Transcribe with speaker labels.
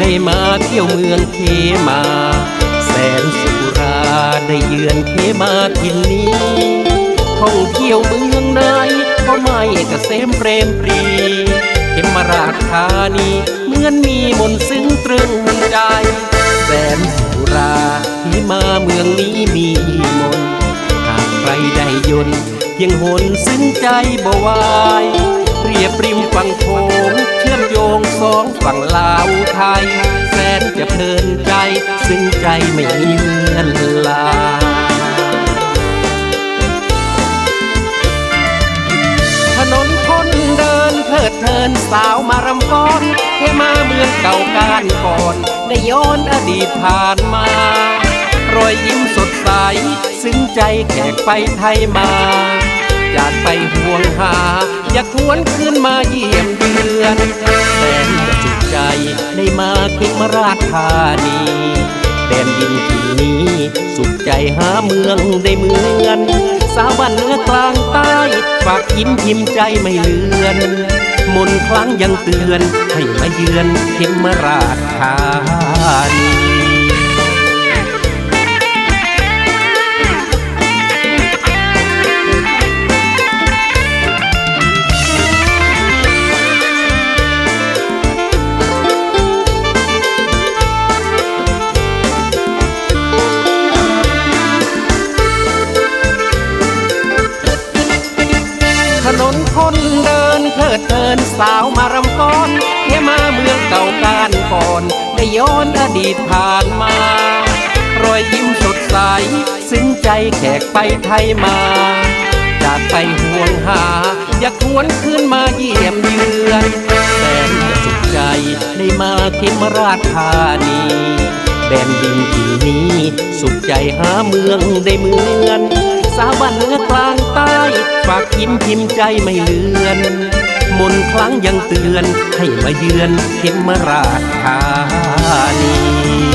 Speaker 1: ได้มาเที่ยวเมืองเคมา แสนสุราได้เยือนเคมาทินนี้ท่องเที่ยวเมืองไหนก็ไม่เกษมเปรมปรี เขมราชธานีเหมือนมีมนซึ้งตรึงใจ แสนสุราที่มาเมืองนี้มีมนหากใครได้ยนต์เพียงหนซึ้งใจบ่วาย ยบริมฝั่งโขงเชื่อมโยงสองฝั่งลาวไทย แสนจะเพลินใจซึ้งใจไม่มีเลือนลางถนนคนเดินเถิดเทินสาวมารำฟ้อนแค่มาเมืองเก่าการก่อนได้ย้อนอดีตผ่านมารอยยิ้มสดใส ซึ้งใจแขกไปไทยมา จากไปห่วงหา อยากทวนคืนมาเยี่ยมเยือนแสนจะสุขใจได้มาเขมราชธานีแดนดินที่นี้ สุขใจหาเมืองได้เมือน สาวบ้านเหนือกลางใต้ฝากยิ้มพิมใจไม่เลือน มนครั้งยังเตือนให้มาเยือนเขมราชธานี เถิดเทินสาวมารำก้อนแค่มาเมืองเก่าการก่อน ได้ย้อนอดีตผ่านมา รอยยิ้มสดใสซึ้งใจแขกไปไทยมา จากไปห่วงหา อยากหวนคืนมาเยี่ยมเยือนแสนจะสุขใจได้มาเขมราชธานีแดนดินที่นี้สุขใจหาเมืองได้เมือนสาวบ้านเหนือกลางใต้ ฝากยิ้มพิมพ์ใจไม่เลือน รั้งยังเตือนให้มาเยือนเข็มราชธานี